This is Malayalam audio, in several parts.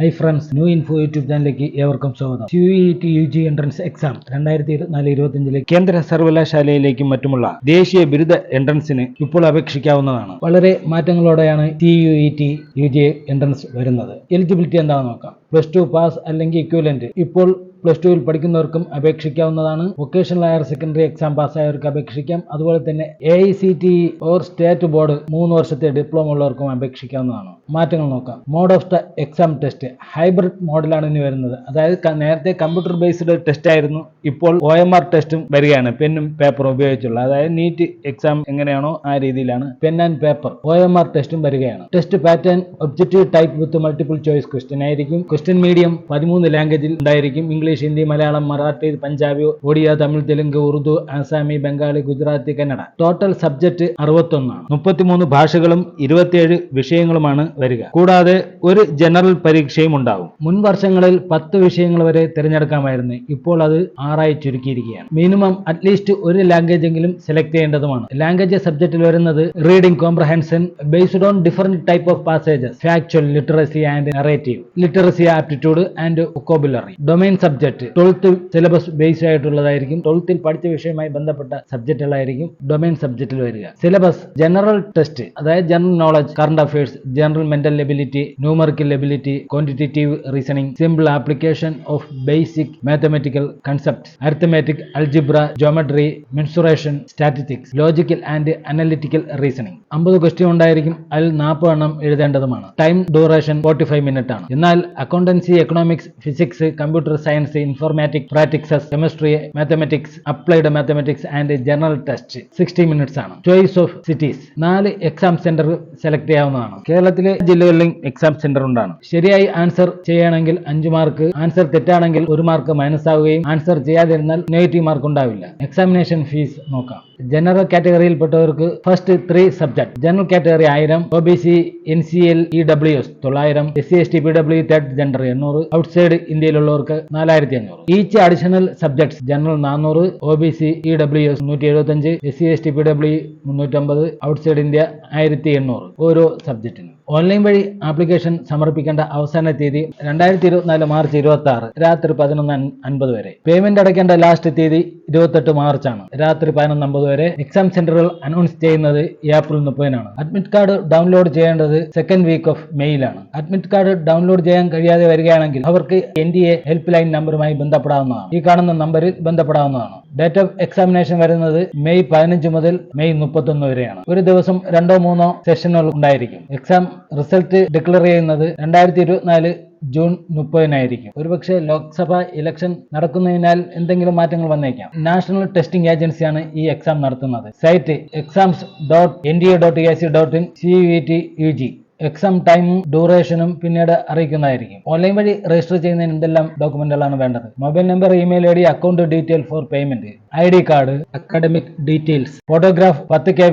Hi friends new info YouTube ചാനലിലേക്ക് ഏവർക്കും സ്വാഗതം. U E T U G entrance exam രണ്ടായിരത്തി ഇരുപത്തിനാല് ഇരുപത്തിയഞ്ചിലെ കേന്ദ്ര സർവകലാശാലയിലേക്കും മറ്റുമുള്ള ദേശീയ ബിരുദ എൻട്രൻസിന് ഇപ്പോൾ അപേക്ഷിക്കാവുന്നതാണ്. വളരെ മാറ്റങ്ങളോടെയാണ് T U E T U G entrance വരുന്നത്. എലിജിബിലിറ്റി എന്താണെന്ന് നോക്കാം. പ്ലസ് ടു പാസ് അല്ലെങ്കിൽ ഇക്വലന്റ് ഇപ്പോൾ പ്ലസ് ടുവിൽ പഠിക്കുന്നവർക്കും അപേക്ഷിക്കാവുന്നതാണ്. വൊക്കേഷണൽ ഹയർ സെക്കൻഡറി എക്സാം പാസ്സായവർക്ക് അപേക്ഷിക്കാം. അതുപോലെ തന്നെ A I C T or state board മൂന്ന് വർഷത്തെ ഡിപ്ലോമ ഉള്ളവർക്കും അപേക്ഷിക്കാവുന്നതാണ്. മാറ്റങ്ങൾ നോക്കാം. Mode of the exam test hybrid മോഡലാണ് ഇനി വരുന്നത്. അതായത് നേരത്തെ കമ്പ്യൂട്ടർ ബേസ്ഡ് ടെസ്റ്റ് ആയിരുന്നു. ഇപ്പോൾ ഒ എം ആർ ടെസ്റ്റും വരികയാണ്. പെന്നും പേപ്പറും ഉപയോഗിച്ചുള്ള. അതായത് നീറ്റ് എക്സാം എങ്ങനെയാണോ ആ രീതിയിലാണ് pen and paper O M R ടെസ്റ്റും വരികയാണ്. Test pattern objective type with multiple choice question ആയിരിക്കും. ക്വസ്റ്റ്യൻ മീഡിയം പതിമൂന്ന് ലാംഗ്വേജിൽ ഉണ്ടായിരിക്കും. English Hindi Malayalam Marathi Punjabi Odia Tamil Telugu Urdu Assamese Bengali Gujarati Kannada. Total subject അറുപത്തൊന്നാണ്. മുപ്പത്തിമൂന്ന് ഭാഷകളും ഇരുപത്തിയേഴ് വിഷയങ്ങളുമാണ് വരിക. കൂടാതെ ഒരു ജനറൽ പരീക്ഷയും ഉണ്ടാവും. മുൻ വർഷങ്ങളിൽ പത്ത് വിഷയങ്ങൾ വരെ തിരഞ്ഞെടുക്കാമായിരുന്നു. ഇപ്പോൾ അത് ആറായി ചുരുക്കിയിരിക്കുകയാണ്. മിനിമം അറ്റ്ലീസ്റ്റ് ഒരു ലാംഗ്വേജ് എങ്കിലും സെലക്ട് ചെയ്യേണ്ടതുമാണ്. ലാംഗ്വേജ് സബ്ജക്റ്റിൽ വരുന്നത് reading comprehension based on different type of passages factual literacy and narrative literacy aptitude and vocabulary domain subject twelfth syllabus based ആയിട്ടുള്ളതായിരിക്കും. ട്വൽത്തിൽ പഠിച്ച വിഷയവുമായി ബന്ധപ്പെട്ട സബ്ജക്റ്റുകളായിരിക്കും ഡൊമൈൻ സബ്ജക്റ്റിൽ വരിക. സിലബസ് ജനറൽ ടെസ്റ്റ് അതായത് general knowledge current affairs general mental ability numerical ability quantitative reasoning simple application of basic mathematical concept arithmetic algebra geometry mensuration statistics logical and analytical reasoning അമ്പത് ക്വസ്റ്റ്യൻ ഉണ്ടായിരിക്കും. അതിൽ നാൽപ്പത് എണ്ണം എഴുതേണ്ടതുമാണ്. Time duration forty five minute ആണ്. എന്നാൽ accountancy economics physics computer science informatic practices chemistry mathematics applied mathematics and general test sixty minutes ആണ്. ചോയ്സ് ഓഫ് സിറ്റീസ് നാല് എക്സാം സെന്റർ സെലക്ട് ചെയ്യാവുന്നതാണ്. കേരളത്തിലെ ജില്ലകളിലും എക്സാം സെന്റർ ഉണ്ടാണ്. ശരിയായി ആൻസർ ചെയ്യണമെങ്കിൽ അഞ്ച് മാർക്ക് ആൻസർ തെറ്റാണെങ്കിൽ ഒരു മാർക്ക് മൈനസ് ആവുകയും ആൻസർ ചെയ്യാതിരുന്നാൽ നെഗറ്റീവ് മാർക്ക് ഉണ്ടാവില്ല. എക്സാമിനേഷൻ ഫീസ് നോക്കാം. General കാറ്റഗറിയിൽപ്പെട്ടവർക്ക് first three subject general category ആയിരം O B C N C L E W S തൊള്ളായിരം S C S T P W third gender എണ്ണൂറ് ഔട്ട്സൈഡ് ഇന്ത്യയിലുള്ളവർക്ക് നാലായിരത്തി അഞ്ഞൂറ് ഈച്ച് അഡീഷണൽ സബ്ജക്ട്സ് ജനറൽ നാനൂറ് O B C E W S നൂറ്റി എഴുപത്തഞ്ച് S C S T P W മുന്നൂറ്റമ്പത് ഔട്ട്സൈഡ് ഇന്ത്യ ആയിരത്തി എണ്ണൂറ് ഓരോ സബ്ജക്റ്റിനും ഓൺലൈൻ വഴി ആപ്ലിക്കേഷൻ സമർപ്പിക്കേണ്ട അവസാന തീയതി രണ്ടായിരത്തി ഇരുപത്തിനാല് മാർച്ച് ഇരുപത്തി ആറ് രാത്രി പതിനൊന്ന് അൻ- അൻപത് വരെ. പേയ്മെന്റ് അടയ്ക്കേണ്ട ലാസ്റ്റ് തീയതി ഇരുപത്തെട്ട് മാർച്ചാണ്. രാത്രി പതിനൊന്ന് അമ്പത് വരെ. എക്സാം സെന്ററുകൾ അനൗൺസ് ചെയ്യുന്നത് ഏപ്രിൽ മുപ്പതിനാണ്. അഡ്മിറ്റ് കാർഡ് ഡൗൺലോഡ് ചെയ്യേണ്ടത് സെക്കൻഡ് വീക്ക് ഓഫ് മെയ്യിലാണ് അഡ്മിറ്റ് കാർഡ് ഡൗൺലോഡ് ചെയ്യാൻ കഴിയാതെ വരികയാണെങ്കിൽ അവർക്ക് N D A help line നമ്പറുമായി ബന്ധപ്പെടാവുന്നതാണ്. ഈ കാണുന്ന നമ്പറിൽ ബന്ധപ്പെടാവുന്നതാണ്. ഡേറ്റ് ഓഫ് എക്സാമിനേഷൻ വരുന്നത് മെയ് പതിനഞ്ച് മുതൽ മെയ് മുപ്പത്തൊന്ന് വരെയാണ്. ഒരു ദിവസം രണ്ടോ മൂന്നോ സെഷനുകൾ ഉണ്ടായിരിക്കും. എക്സാം റിസൾട്ട് ഡിക്ലെയർ ചെയ്യുന്നത് രണ്ടായിരത്തി ഇരുപത്തിനാല് ജൂൺ മുപ്പതിനായിരിക്കും. ഒരുപക്ഷെ ലോക്സഭ ഇലക്ഷൻ നടക്കുന്നതിനാൽ എന്തെങ്കിലും മാറ്റങ്ങൾ വന്നേക്കാം. നാഷണൽ ടെസ്റ്റിംഗ് ഏജൻസിയാണ് ഈ എക്സാം നടത്തുന്നത്. Site exams dot N D A dot A C dot in C V T U G exam ടൈമും ഡ്യൂറേഷനും പിന്നീട് അറിയിക്കുന്നതായിരിക്കും. ഓൺലൈൻ വഴി രജിസ്റ്റർ ചെയ്യുന്നതിന് എന്തെല്ലാം ഡോക്യുമെന്റുകളാണ് വേണ്ടത്? Mobile number email I D account detail for payment I D card academic details photograph പത്ത് കെ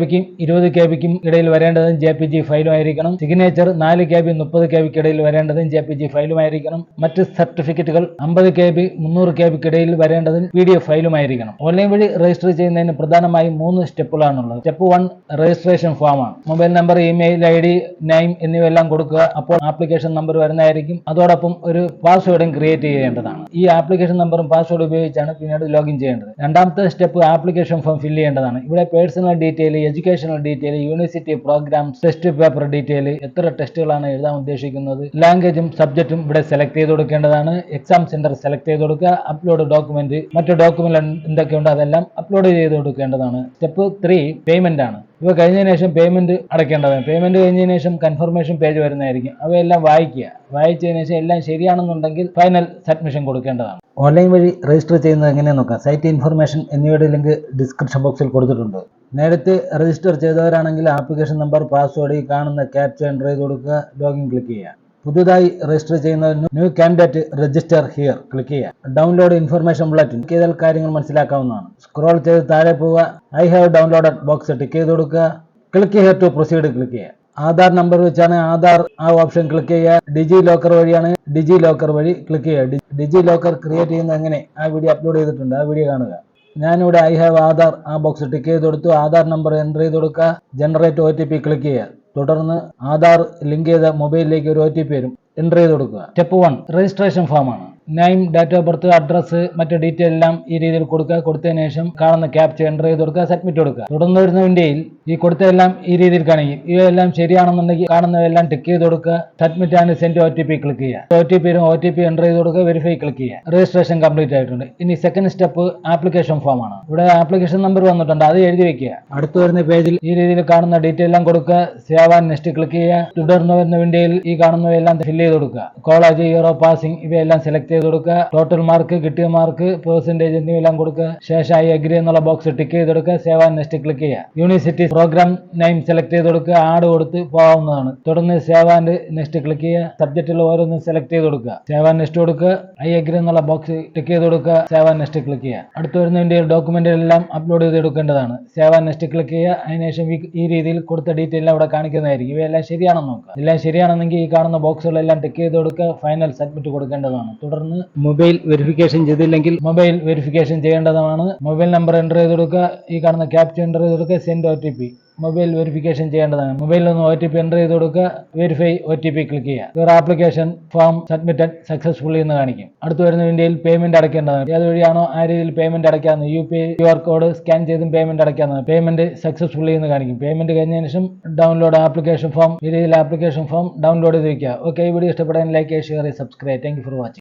ഇരുപത് കെ ഇടയിൽ വരേണ്ടതും ജെ പി ജി ഫയലും ആയിരിക്കണം. സിഗ്നേച്ചർ നാല് കെ മുപ്പത് കെ ഇടയിൽ വരേണ്ടതും ജെ പി ജി ഫയലും ആയിരിക്കണം. മറ്റ് സർട്ടിഫിക്കറ്റുകൾ അമ്പത് കെ മുന്നൂറ് കെ ഇടയിൽ വരേണ്ടതും പി ഡി എഫ് ഫയലും ആയിരിക്കണം. ഓൺലൈൻ വഴി രജിസ്റ്റർ ചെയ്യുന്നതിന് പ്രധാനമായും മൂന്ന് സ്റ്റെപ്പുകളാണുള്ളത് സ്റ്റെപ്പ് വൺ രജിസ്ട്രേഷൻ ഫോമാണ് mobile number email I D name എന്നിവയെല്ലാം കൊടുക്കുക. അപ്പോൾ ആപ്ലിക്കേഷൻ നമ്പർ വരുന്നതായിരിക്കും. അതോടൊപ്പം ഒരു പാസ്വേഡും ക്രിയേറ്റ് ചെയ്യേണ്ടതാണ്. ഈ ആപ്ലിക്കേഷൻ നമ്പറും പാസ്വേഡ് ഉപയോഗിച്ചാണ് പിന്നീട് ലോഗിൻ ചെയ്യേണ്ടത്. രണ്ടാമത്തെ സ്റ്റെപ്പ് ആപ്ലിക്കേഷൻ ഫോം ഫില്ല് ചെയ്യേണ്ടതാണ്. ഇവിടെ personal detail educational detail university programme test paper detail എത്ര ടെസ്റ്റുകളാണ് എഴുതാൻ ഉദ്ദേശിക്കുന്നത് ലാംഗ്വേജും സബ്ജക്റ്റും ഇവിടെ സെലക്ട് ചെയ്ത് കൊടുക്കേണ്ടതാണ്. എക്സാം സെന്റർ സെലക്ട് ചെയ്ത് കൊടുക്കുക. അപ്ലോഡ് ഡോക്യുമെന്റ് മറ്റു ഡോക്യുമെന്റ് എന്തൊക്കെയുണ്ട് അതെല്ലാം അപ്ലോഡ് ചെയ്ത് കൊടുക്കേണ്ടതാണ്. സ്റ്റെപ്പ് ത്രീ പേയ്മെന്റ് ആണ്. ഇവ കഴിഞ്ഞതിന് ശേഷം പേയ്മെന്റ് അടയ്ക്കേണ്ടതാണ്. പേയ്മെന്റ് കഴിഞ്ഞതിന് ശേഷം കൺഫർമേഷൻ പേജ് വരുന്നതായിരിക്കും. അവയെല്ലാം വായിക്കുക. വായിച്ചതിന് ശേഷം എല്ലാം ശരിയാണെന്നുണ്ടെങ്കിൽ ഫൈനൽ സബ്മിഷൻ കൊടുക്കേണ്ടതാണ്. ഓൺലൈൻ വഴി രജിസ്റ്റർ ചെയ്യുന്നത് എങ്ങനെയാണെന്ന് നോക്കാം. സൈറ്റ് ഇൻഫർമേഷൻ എന്നിവയുടെ ലിങ്ക് ഡിസ്ക്രിപ്ഷൻ ബോക്സിൽ കൊടുത്തിട്ടുണ്ട്. നേരത്തെ രജിസ്റ്റർ ചെയ്തവരാണെങ്കിൽ ആപ്ലിക്കേഷൻ നമ്പർ പാസ്വേഡ് ഈ കാണുന്ന ക്യാപ്ചർ എന്റർ ചെയ്ത് കൊടുക്കുക ലോഗിൻ ക്ലിക്ക് ചെയ്യുക. പുതുതായി രജിസ്റ്റർ ചെയ്യുന്ന new candidate register here click ചെയ്യുക ഡൗൺലോഡ് ഇൻഫർമേഷൻ ബുള്ളറ്റിൻ ടിക്ക് ചെയ്താൽ കാര്യങ്ങൾ മനസ്സിലാക്കാവുന്നതാണ്. സ്ക്രോൾ ചെയ്ത് താഴെ പോവുക. I have downloaded box tick ചെയ്ത് കൊടുക്കുക. Click here to proceed click ചെയ്യുക ആധാർ നമ്പർ വെച്ചാണ് ആധാർ ആ ഓപ്ഷൻ ക്ലിക്ക് ചെയ്യുക. ഡിജി ലോക്കർ വഴിയാണ് ഡിജി ലോക്കർ വഴി ക്ലിക്ക് ചെയ്യുക. ഡിജി ലോക്കർ ക്രിയേറ്റ് ചെയ്യുന്നത് എങ്ങനെ? ആ വീഡിയോ അപ്ലോഡ് ചെയ്തിട്ടുണ്ട്. ആ വീഡിയോ കാണുക. ഞാനിവിടെ ഐ ഹാവ് ആധാർ ആ ബോക്സ് ടിക്ക് ചെയ്ത് കൊടുത്തു. ആധാർ നമ്പർ എന്റർ ചെയ്ത് കൊടുക്കുക. Generate O T P click ചെയ്യുക. തുടർന്ന് ആധാർ ലിങ്ക് ചെയ്ത മൊബൈലിലേക്ക് ഒരു ഒ ടി പി വരും. എന്റർ ചെയ്ത് കൊടുക്കുക. സ്റ്റെപ്പ് വൺ രജിസ്ട്രേഷൻ ഫോമാണ് name date of birth address മറ്റു ഡീറ്റെയിൽ എല്ലാം ഈ രീതിയിൽ കൊടുക്കുക. കൊടുത്തതിന് ശേഷം കാണുന്ന ക്യാപ്ചർ എന്റർ ചെയ്ത് കൊടുക്കുക സബ്മിറ്റ് കൊടുക്കുക. തുടർന്ന് വരുന്ന വിൻഡോയിൽ ഈ കൊടുത്തതെല്ലാം ഈ രീതിയിൽ കാണിക്കും ഇവയെല്ലാം ശരിയാണെന്നുണ്ടെങ്കിൽ കാണുന്നതെല്ലാം ടിക്ക് ചെയ്ത് കൊടുക്കുക. Submit and send O T P click ചെയ്യുക. O T P O T P enter ചെയ്ത് കൊടുക്കുക. വെരിഫൈ ക്ലിക്ക് ചെയ്യുക. രജിസ്ട്രേഷൻ കംപ്ലീറ്റ് ആയിട്ടുണ്ട്. ഇനി സെക്കൻഡ് സ്റ്റെപ്പ് ആപ്ലിക്കേഷൻ ഫോം ആണ്. ഇവിടെ ആപ്ലിക്കേഷൻ നമ്പർ വന്നിട്ടുണ്ട്. അത് എഴുതി വെക്കുക. അടുത്ത് വരുന്ന പേജിൽ ഈ രീതിയിൽ കാണുന്ന ഡീറ്റെയിൽ എല്ലാം കൊടുക്കുക. സേവ് ആൻഡ് നെക്സ്റ്റ് ക്ലിക്ക് ചെയ്യുക. തുടർന്ന് വരുന്ന വിൻഡോയിൽ ഈ കാണുന്നവയെല്ലാം ഫില്ല് ചെയ്ത് കൊടുക്കുക. കോളേജ് യൂറോ പാസിംഗ് ഇവയെല്ലാം സെലക്ട് ചെയ്ത് കൊടുക്കുക. ടോട്ടൽ മാർക്ക് കിട്ടിയ മാർക്ക് പെർസെന്റേജ് എന്നിവയെല്ലാം കൊടുക്കുക. ശേഷം ഐ അഗ്രി എന്നുള്ള ബോക്സ് ടിക്ക് ചെയ്ത് കൊടുക്കുക. സേവ് ആൻഡ് നെക്സ്റ്റ് ക്ലിക്ക് ചെയ്യുക. യൂണിവേഴ്സിറ്റി പ്രോഗ്രാം നെയിം സെലക്ട് ചെയ്ത് കൊടുക്കുക. ആഡ് കൊടുത്ത് പോകാവുന്നതാണ്. തുടർന്ന് സേവ് ആൻഡ് നെക്സ്റ്റ് ക്ലിക്ക് ചെയ്യുക. സബ്ജക്റ്റിൽ ഓരോന്നും സെലക്ട് ചെയ്ത് കൊടുക്കുക. സേവ് ആൻഡ് നെക്സ്റ്റ് കൊടുക്കുക. ഐ അഗ്രി എന്നുള്ള ബോക്സ് ടിക്ക് ചെയ്ത് കൊടുക്കുക. സേവ് ആൻഡ് നെക്സ്റ്റ് ക്ലിക്ക് ചെയ്യുക. അടുത്ത് വരുന്നതിന്റെ ഡോക്യുമെന്റ് എല്ലാം അപ്ലോഡ് ചെയ്ത് എടുക്കേണ്ടതാണ്. സേവ് ആൻഡ് നെക്സ്റ്റ് ക്ലിക്ക് ചെയ്യുക. അതിനുശേഷം ഈ രീതിയിൽ കൊടുത്ത ഡീറ്റെയിൽ അവിടെ കാണിക്കുന്നതായിരിക്കും. ഇവയെല്ലാം ശരിയാണെന്ന് നോക്കുക. എല്ലാം ശരിയാണെന്നെങ്കിൽ ഈ കാണുന്ന ബോക്സുകളെല്ലാം ടിക്ക് ചെയ്ത് കൊടുക്കുക. ഫൈനൽ സബ്മിറ്റ് കൊടുക്കേണ്ടതാണ്. തുടർന്ന് മൊബൈൽ വെരിഫിക്കേഷൻ ചെയ്തില്ലെങ്കിൽ മൊബൈൽ വെരിഫിക്കേഷൻ ചെയ്യേണ്ടതാണ്. മൊബൈൽ നമ്പർ എന്റർ ചെയ്ത് കൊടുക്കുക. ഈ കാണുന്ന ക്യാപ്ച എന്റർ ചെയ്ത് കൊടുക്കുക. Send O T P. Mobile verification ചെയ്യേണ്ടതാണ്. മൊബൈലിൽ ഒന്ന് ഒ ടി പി എന്റർ ചെയ്ത് കൊടുക്കുക. Verify O T P click ചെയ്യുക. Your application form submitted successfully എന്ന് കാണിക്കും. അടുത്ത് വരുന്ന ഇന്ത്യയിൽ പേയ്മെന്റ് അടയ്ക്കേണ്ടതാണ്. ഏത് വഴിയാണോ ആ രീതിയിൽ payment അടയ്ക്കാവുന്നത്. U P Q R code scan ചെയ്തും പേയ്മെന്റ് അടയ്ക്കാവുന്നതാണ്. പേയ്മെന്റ് സക്സസ്ഫുള്ളി എന്ന് കാണിക്കും. പേയ്മെന്റ് കഴിഞ്ഞതിന് ശേഷം ഡൗൺലോഡ് ആപ്ലിക്കേഷൻ ഫോം. ഈ രീതിയിൽ ആപ്ലിക്കേഷൻ ഫോം ഡൗൺലോഡ് ചെയ്ത് വയ്ക്കുക ഓക്കെ ഈ വീഡിയോ ഇഷ്ടപ്പെടാൻ like share subscribe. Thank for watching.